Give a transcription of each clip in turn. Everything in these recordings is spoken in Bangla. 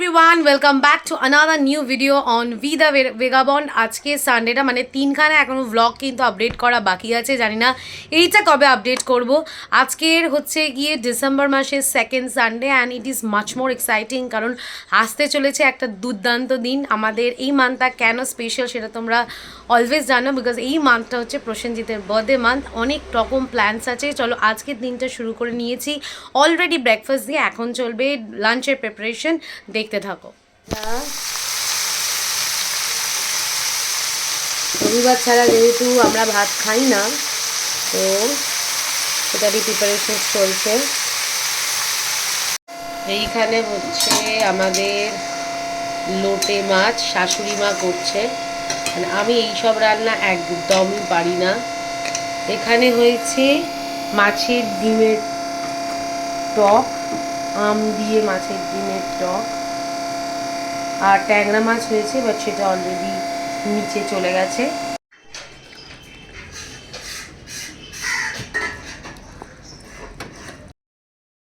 Everyone welcome back to another new video on V the vagabond আজকে সানডেটা মানে তিনখানা এখনও ভ্লগ কিন্তু আপডেট করা বাকি আছে, জানি না এইটা কবে আপডেট করব। আজকের হচ্ছে গিয়ে ডিসেম্বর মাসের second Sunday and it is much more exciting কারণ আসতে চলেছে একটা দুর্দান্ত দিন। আমাদের এই মান্থটা কেন স্পেশাল সেটা তোমরা অলওয়েজ জানো বিকজ এই মান্থটা হচ্ছে প্রসেনজিতের বার্থডে মান্থ অনেক রকম প্ল্যান্স আছে। চলো আজকের দিনটা শুরু করে নিয়েছি। অলরেডি ব্রেকফাস্ট দিয়ে এখন চলবে লাঞ্চের প্রিপারেশন দেখতে থাকো। রবিবার ছাড়া যেহেতু আমরা ভাত খাই না, তো সেটারই প্রিপারেশন চলছে। এইখানে হচ্ছে আমাদের লোটে মাছ, শাশুড়ি মা করছে। মানে আমি এইসব রান্না একদমই পারি না। এখানে হয়েছে মাছের ডিমের টক, আম দিয়ে মাছের ডিমের টক। আর ট্যাংরা মাছ হয়েছে বাট সেটা অলরেডি নিচে চলে গেছে।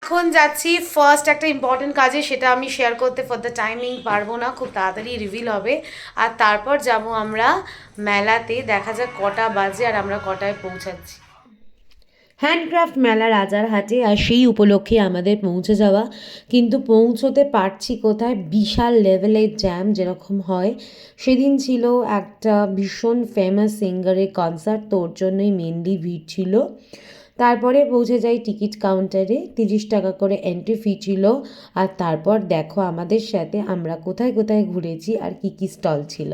এখন যাচ্ছি ফার্স্ট একটা ইম্পর্টেন্ট কাজে, সেটা আমি শেয়ার করতে ফর দ্য টাইমিং পারব না, খুব তাড়াতাড়ি রিভিল হবে। আর তারপর যাব আমরা মেলাতে, দেখা যাক কটা বাজে আর আমরা কটায় পৌঁছাচ্ছি। হ্যান্ডক্রাফট মেলা রাজারহাটে আর সেই উপলক্ষে আমাদের পৌঁছে যাওয়া। কিন্তু পৌঁছতে পারছি কোথায়? বিশাল লেভেলের জ্যাম যেরকম হয়। সেদিন ছিল একটা ভীষণ ফেমাস সিঙ্গারের কনসার্ট তোর জন্যই মেনলি ভিড় ছিল। তারপরে পৌঁছে যাই টিকিট কাউন্টারে তিরিশ টাকা করে এন্ট্রি ফি ছিল। আর তারপর দেখো আমাদের সাথে আমরা কোথায় কোথায় ঘুরেছি আর কি কি স্টল ছিল।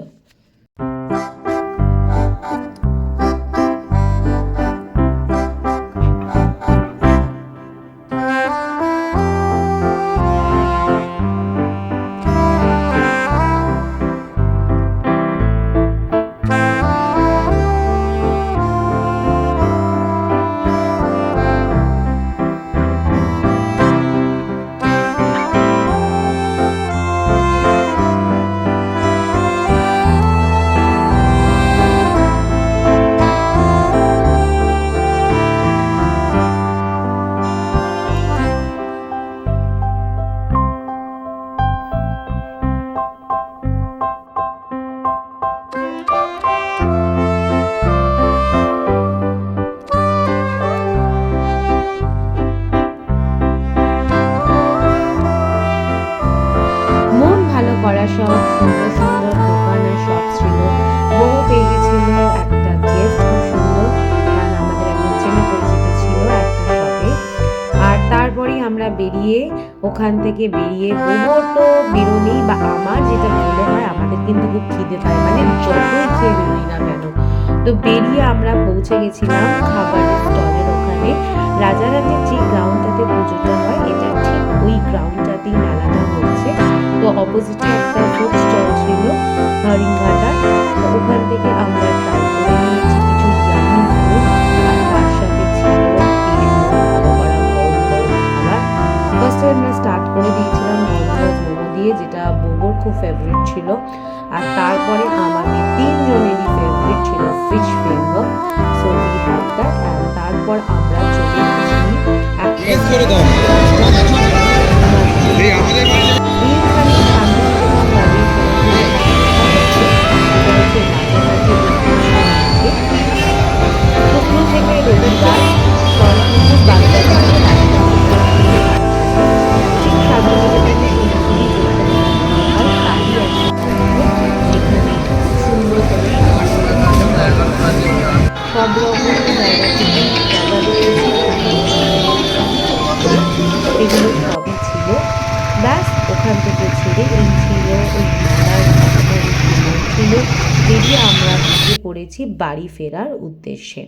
সব সুন্দর সুন্দর দোকান আর ছিল। একটা খুব সুন্দর। আমরা বেরিয়ে ওখান থেকে বেরিয়ে বউর বেরোলেই বা আমার যেটা মনে হয়, আমাদের কিন্তু খুব খিদে পায়। মানে যতই খেয়ে বেরোই না কেন। তো বেরিয়ে আমরা পৌঁছে গেছিলাম খাবারের স্টলের ওখানে। রাজারহাটের অপোজিটে একটা ফুড স্টল ছিল তো ওখান থেকে আমরা স্টার্ট করে দিয়েছিলাম ননভেজ মোমো দিয়ে, যেটা বোবোর খুব ফেভারিট ছিল। আর তারপরে আমাদের তিনজনেরই ফেভারিট ছিল fish finger so we have that তারপর আমরা চলে এসেছি। জিজ্ঞেস বেরিয়ে আমরা পড়েছি বাড়ি ফেরার উদ্দেশ্যে।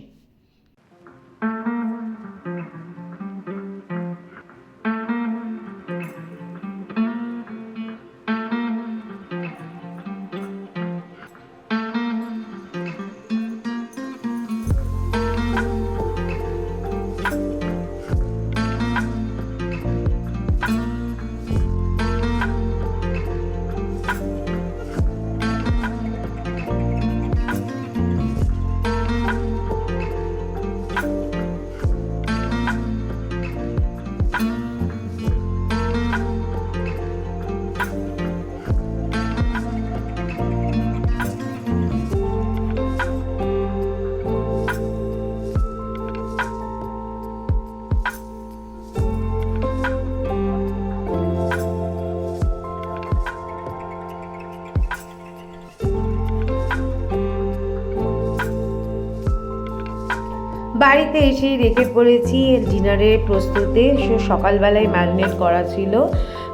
বাড়িতে এসেই রেখে পড়েছি। ডিনারের প্রস্তুতে সে সকালবেলায় ম্যারিনেট করা ছিল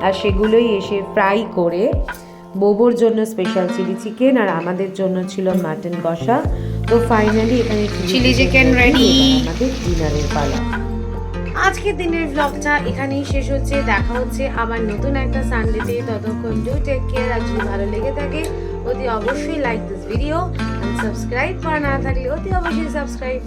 আর সেগুলোই এসে ফ্রাই করে বোবোর জন্য স্পেশাল চিলি চিকেন আর আমাদের জন্য ছিল মাটন কষা। তো ফাইনালি এখানে চিলি চিকেন. এবার আমাদের ডিনারের পালা। আজকের দিনের ব্লগটা এখানেই শেষ হচ্ছে। দেখা হচ্ছে আবার নতুন একটা সানডেতে ততক্ষণ ডু টেক কেয়ার আর যদি ভালো লেগে থাকে অতি অবশ্যই লাইক দিস ভিডিও সাবস্ক্রাইব করা না থাকলে অতি অবশ্যই সাবস্ক্রাইব